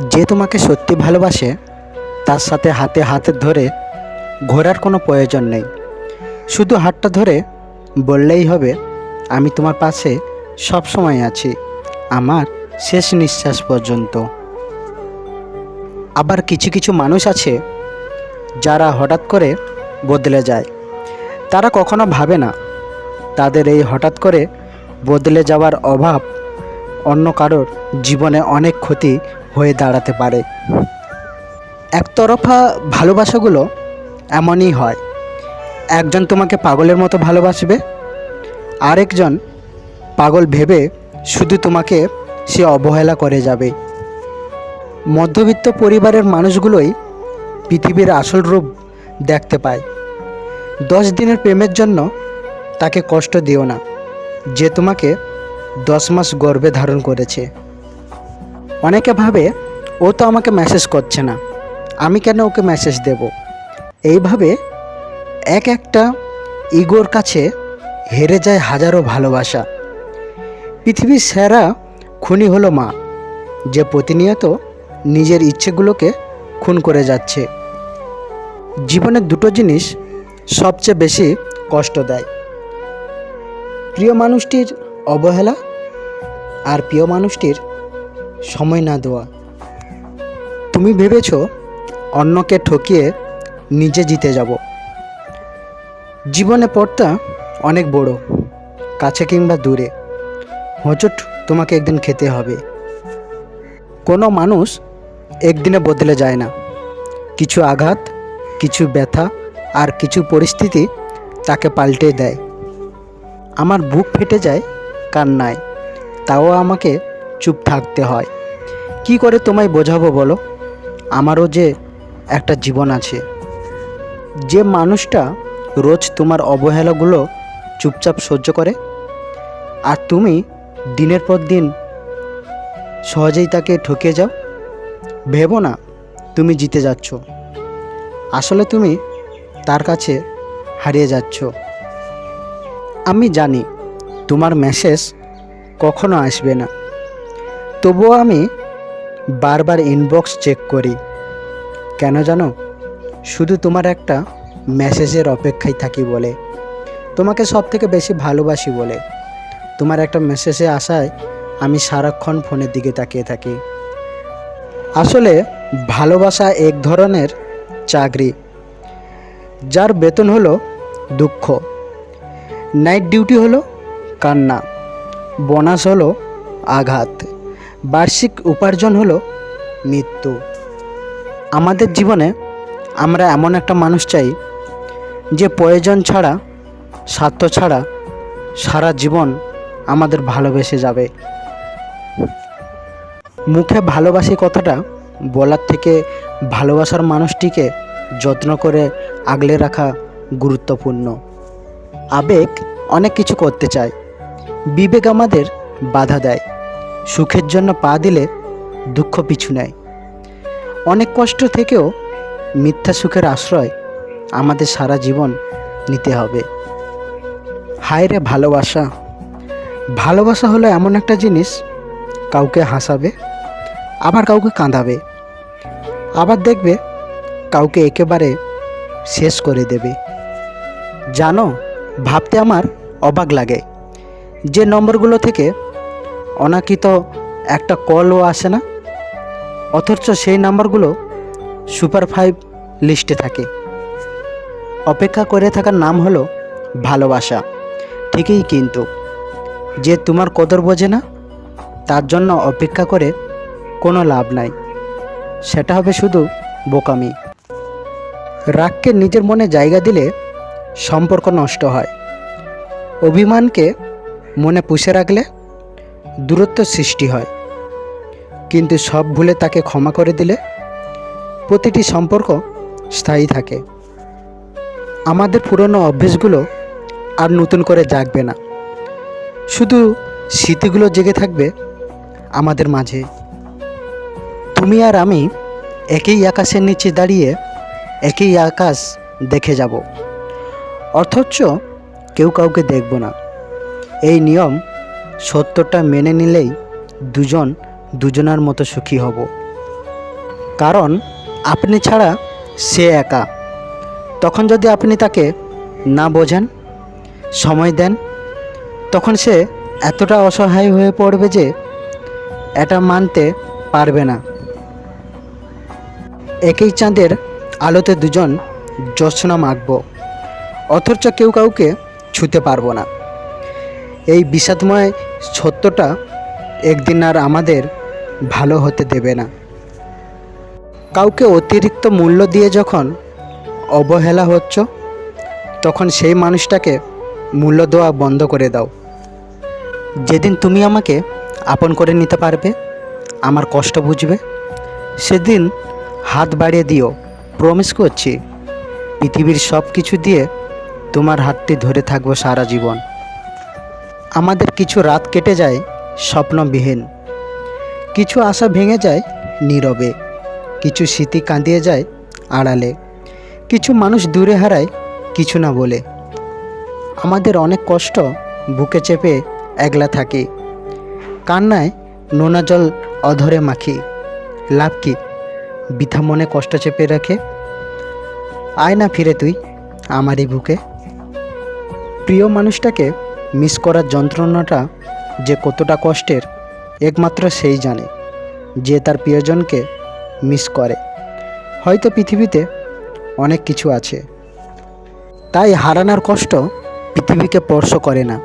যে তোমাকে সত্যি ভালোবাসে, তার সাথে হাতে হাতে ধরে ঘোরার কোনো প্রয়োজন নেই। শুধু হাতটা ধরে বললেই হবে, আমি তোমার পাশে সব সময় আছি, আমার শেষ নিঃশ্বাস পর্যন্ত। আবার কিছু কিছু মানুষ আছে, যারা হঠাৎ করে বদলে যায়। তারা কখনো ভাবে না, তাদের এই হঠাৎ করে বদলে যাওয়ার অভাব অন্য কারোর জীবনে অনেক ক্ষতি হয়ে দাঁড়াতে পারে। একতরফা ভালোবাসাগুলো এমনই হয়। একজন তোমাকে পাগলের মতো ভালোবাসবে, আরেকজন পাগল ভেবে শুধু তোমাকে সে অবহেলা করে যাবে। মধ্যবিত্ত পরিবারের মানুষগুলোই পৃথিবীর আসল রূপ দেখতে পায়। দশ দিনের প্রেমের জন্য তাকে কষ্ট দিও না, যে তোমাকে দশ মাস গর্ভে ধারণ করেছে। অনেকে ভাবে, ও তো আমাকে মেসেজ করছে না। আমি কেন ওকে মেসেজ দেব? এইভাবে এক একটা ইগোর কাছে হেরে যায় হাজারো ভালোবাসা। পৃথিবীর সেরা খুনি হলো মা, যে প্রতিনিয়ত নিজের ইচ্ছেগুলোকে খুন করে যাচ্ছে। জীবনের দুটো জিনিস সবচেয়ে বেশি কষ্ট দেয়। প্রিয় মানুষটির অবহেলা আর প্রিয় মানুষটির সময় না দেওয়া। তুমি ভেবেছ অন্যকে ঠকিয়ে নিজে জিতে যাব। জীবনে পথটা অনেক বড়, কাছে কিংবা দূরে। হোঁচট তোমাকে একদিন খেতে হবে। কোনো মানুষ একদিনে বদলে যায় না। কিছু আঘাত, কিছু ব্যথা আর কিছু পরিস্থিতি তাকে পাল্টে দেয়। আমার বুক ফেটে যায় কান্নায়, তাও আমাকে চুপ থাকতে হয়। কি করে তোমায় বোঝাবো বলো? আমারও যে একটা জীবন আছে। যে মানুষটা রোজ তোমার অবহেলাগুলো চুপচাপ সহ্য করে, আর তুমি দিনের পর দিন সহজেই তাকে ঠকে যাও, ভেবো না তুমি জিতে যাচ্ছ। আসলে তুমি তার কাছে হারিয়ে যাচ্ছ। আমি জানি তোমার মেসেজ কখনো আসবে না। তবুও আমি বারবার ইনবক্স চেক করি। কেন জানো? শুধু তোমার একটা মেসেজের অপেক্ষায় থাকি বলে। তোমাকে সব থেকে বেশি ভালোবাসি বলে। তোমার একটা মেসেজে আসায় আমি সারাক্ষণ ফোনের দিকে তাকিয়ে থাকি। আসলে ভালোবাসা এক ধরনের চাকরি, যার বেতন হলো দুঃখ। নাইট ডিউটি হলো কান্না বোনাস হলো আঘাত। বার্ষিক উপার্জন হলো মৃত্যু। আমাদের জীবনে আমরা এমন একটা মানুষ চাই, যে প্রয়োজন ছাড়া, স্বার্থ ছাড়া সারা জীবন আমাদের ভালোবেসে যাবে। মুখে ভালোবাসি কথাটা, বলার থেকে ভালোবাসার মানুষটিকে যত্ন করে আগলে রাখা গুরুত্বপূর্ণ। আবেগ অনেক কিছু করতে চায়। বিবেক আমাদের বাধা দেয়। সুখের জন্য পা দিলে দুঃখ পিছু নেয়। অনেক কষ্ট থেকেও মিথ্যা সুখের আশ্রয় আমাদের সারা জীবন নিতে হবে। হায় রে ভালোবাসা। ভালোবাসা হলো এমন একটা জিনিস, কাউকে হাসাবে, আবার কাউকে কাঁদাবে। আবার দেখবে কাউকে একেবারে শেষ করে দেবে। জানো, ভাবতে আমার অবাক লাগে। যে নম্বরগুলো থেকে অনাকিত একটা কলও আসে না। অথচ সেই নাম্বারগুলো সুপার ফাইভ লিস্টে থাকে। অপেক্ষা করে থাকার নাম হলো ভালোবাসা। ঠিকই কিন্তু, যে তোমার কদর বোঝে না, তার জন্য অপেক্ষা করে কোনো লাভ নাই। সেটা হবে শুধু বোকামি। রাগকে নিজের মনে জায়গা দিলে সম্পর্ক নষ্ট হয়। অভিমানকে মনে পুষে রাখলে দূরত্ব সৃষ্টি হয়। কিন্তু সব ভুলে তাকে ক্ষমা করে দিলে প্রতিটি সম্পর্ক স্থায়ী থাকে। আমাদের পুরনো অভ্যেসগুলো আর নতুন করে জাগবে না। শুধু স্মৃতিগুলো জেগে থাকবে আমাদের মাঝে। তুমি আর আমি একই আকাশের নিচে দাঁড়িয়ে একই আকাশ দেখে যাব। অথচ কেউ কাউকে দেখব না। এই নিয়ম সত্যটা মেনে নিলেই দুজন দুজনার মতো সুখী হব। কারণ আপনি ছাড়া সে একা। তখন যদি আপনি তাকে না বোঝেন, সময় দেন, তখন সে এতটা অসহায় হয়ে পড়বে যে এটা মানতে পারবে না। একই চাঁদের আলোতে দুজন জ্যোৎস্না মাখব, অথচ কেউ কাউকে ছুতে পারব না। এই বিষাদময় সত্যটা একদিন আর আমাদের ভালো হতে দেবে না। কাউকে অতিরিক্ত মূল্য দিয়ে যখন অবহেলা হচ্ছ, তখন সেই মানুষটাকে মূল্য দেওয়া বন্ধ করে দাও। যেদিন তুমি আমাকে আপন করে নিতে পারবে, আমার কষ্ট বুঝবে, সেদিন হাত বাড়িয়ে দিও। প্রমিস করছি, পৃথিবীর সব কিছু দিয়ে তোমার হাতটি ধরে থাকব সারা জীবন। আমাদের কিছু রাত কেটে যায় স্বপ্নবিহীন। কিছু আশা ভেঙে যায় নীরবে। কিছু স্মৃতি কাঁদিয়ে যায় আড়ালে। কিছু মানুষ দূরে হারায় কিছু না বলে। আমাদের অনেক কষ্ট বুকে চেপে একলা থাকি। কান্নায় নোনা জল অধরে মাখি। লাভ কি? বৃথা মনে কষ্ট চেপে রাখে। আয় না ফিরে তুই আমারই বুকে। প্রিয় মানুষটাকে মিস করার যন্ত্রণাটা যে কতটা কষ্টের, একমাত্র সেই জানে, যে তার প্রিয়জনকে মিস করে। হয়তো পৃথিবীতে অনেক কিছু আছে। তাই হারানোর কষ্ট পৃথিবীকে স্পর্শ করে না।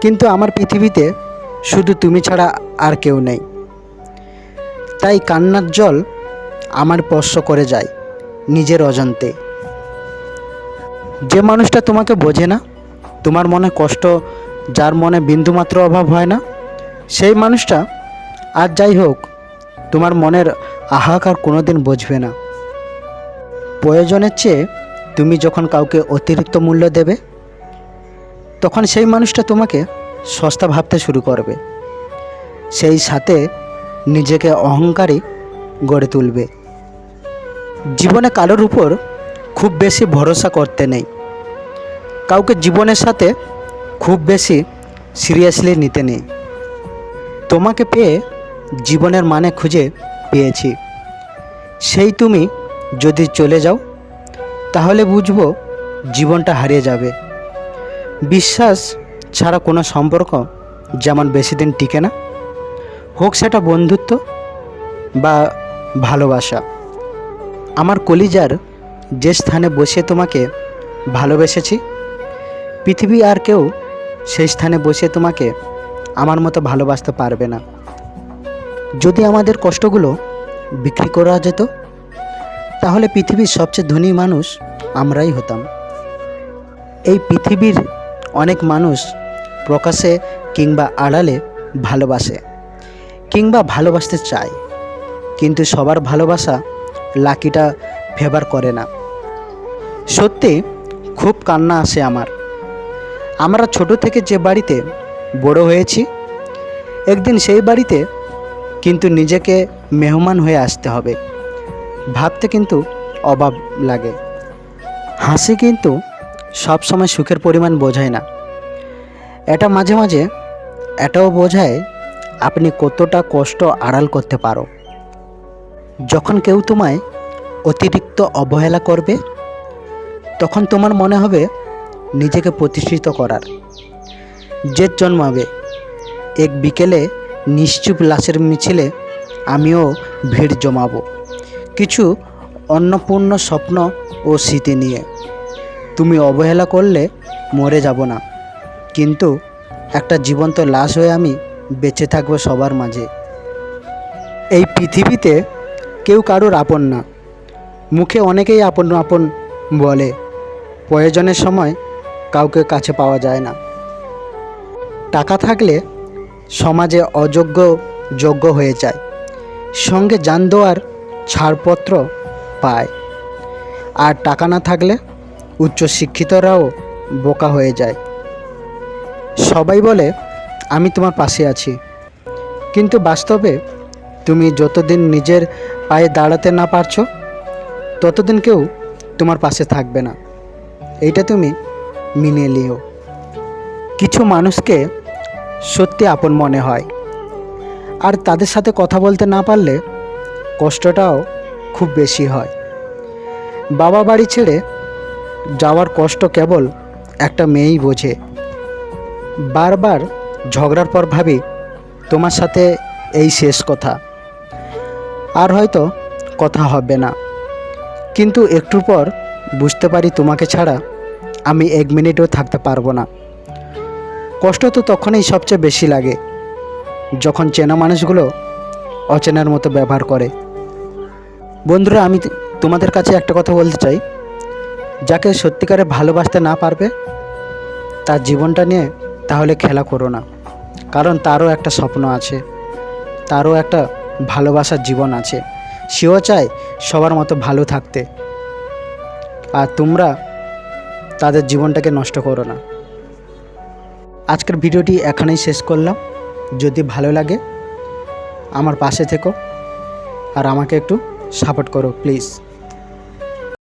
কিন্তু আমার পৃথিবীতে শুধু তুমি ছাড়া আর কেউ নেই। তাই কান্নার জল আমার স্পর্শ করে যায় নিজের অজান্তে। যে মানুষটা তোমাকে বোঝে না তোমার মনে কষ্ট, যার মনে বিন্দুমাত্র অভাব হয় না? সেই মানুষটা আর যাই হোক, তোমার মনের আহাকার কোনো দিন বুঝবে না। প্রয়োজনের চেয়ে তুমি যখন কাউকে অতিরিক্ত মূল্য দেবে, তখন সেই মানুষটা তোমাকে সস্তা ভাবতে শুরু করবে। সেই সাথে নিজেকে অহংকারী গড়ে তুলবে। জীবনে কারোর উপর খুব বেশি ভরসা করতে নেই। কাউকে জীবনের সাথে খুব বেশি সিরিয়াসলি নিতে নেই। তোমাকে পেয়ে জীবনের মানে খুঁজে পেয়েছি। সেই তুমি যদি চলে যাও, তাহলে বুঝব জীবনটা হারিয়ে যাবে। বিশ্বাস ছাড়া কোনো সম্পর্ক যেমন বেশি দিন টিকে না, হোক সেটা বন্ধুত্ব বা ভালোবাসা। আমার কলিজার যে স্থানে বসে তোমাকে ভালোবেসেছি পৃথিবী আর কেউ সেই স্থানে বসে তোমাকে আমার মতো ভালোবাসতে পারবে না। যদি আমাদের কষ্টগুলো বিক্রি করা যেত, তাহলে পৃথিবীর সবচেয়ে ধনী মানুষ আমরাই হতাম। এই পৃথিবীর অনেক মানুষ প্রকাশে কিংবা আড়ালে ভালোবাসে, কিংবা ভালোবাসতে চায়, কিন্তু সবার ভালোবাসা লাকিটা ফেভার করে না। সত্যি, খুব কান্না আসে আমার। আমরা ছোট থেকে যে বাড়িতে বড় হয়েছি, একদিন সেই বাড়িতে কিন্তু নিজেকে মেহমান হয়ে আসতে হবে। ভাবতে কিন্তু অভাব লাগে। হাসি কিন্তু সব সময় সুখের পরিমাণ বোঝায় না। এটা মাঝে মাঝে এটাও বোঝায় আপনি কতটা কষ্ট আড়াল করতে পারো। যখন কেউ তোমায় অতিরিক্ত অবহেলা করবে, তখন তোমার মনে হবে নিজেকে প্রতিষ্ঠিত করার। জেদ জন্মাবে। এক বিকেলে নিশ্চুপ লাশের মিছিলে আমিও ভিড় জমাবো। কিছু অন্নপূর্ণ স্বপ্ন ও স্মৃতি নিয়ে। তুমি অবহেলা করলে মরে যাব না। কিন্তু একটা জীবন্ত লাশ হয়ে আমি বেঁচে থাকব সবার মাঝে। এই পৃথিবীতে কেউ কারোর আপন না। মুখে অনেকেই আপন আপন বলে। প্রয়োজনের সময় কাউকে কাছে পাওয়া যায় না। টাকা থাকলে সমাজে অযোগ্য যোগ্য হয়ে যায়। সঙ্গে যান দেওয়ার ছাড়পত্র পায়। আর টাকা না থাকলে উচ্চশিক্ষিতরাও বোকা হয়ে যায়। সবাই বলে, আমি তোমার পাশে আছি। কিন্তু বাস্তবে তুমি যতদিন নিজের পায়ে দাঁড়াতে না পারছ, ততদিন কেউ তোমার পাশে থাকবে না। এইটা তুমি মিনে নিও কিছু মানুষকে সত্যি আপন মনে হয়। আর তাদের সাথে কথা বলতে না পারলে কষ্টটাও খুব বেশি হয়। বাবা বাড়ি ছেড়ে যাওয়ার কষ্ট কেবল একটা মেয়েই বোঝে। বারবার ঝগড়ার পর ভাবি, তোমার সাথে এই শেষ কথা। আর হয়তো কথা হবে না। কিন্তু একটু পর বুঝতে পারি তোমাকে ছাড়া আমি এক মিনিটও থাকতে পারব না। কষ্ট তো তখনই সবচেয়ে বেশি লাগে, যখন চেনা মানুষগুলো অচেনার মতো ব্যবহার করে। বন্ধুরা, আমি তোমাদের কাছে একটা কথা বলতে চাই। যাকে সত্যিকারে ভালোবাসতে না পারবে, তার জীবনটা নিয়ে তাহলে খেলা করো না, কারণ তারও একটা স্বপ্ন আছে, তারও একটা ভালোবাসার জীবন আছে। সেও চায় সবার মতো ভালো থাকতে। আর তোমরা তাদের জীবনটাকে নষ্ট করো না। আজকের ভিডিওটি এখানেই শেষ করলাম। যদি ভালো লাগে, আমার পাশে থেকো। আর আমাকে একটু সাপোর্ট করো প্লিজ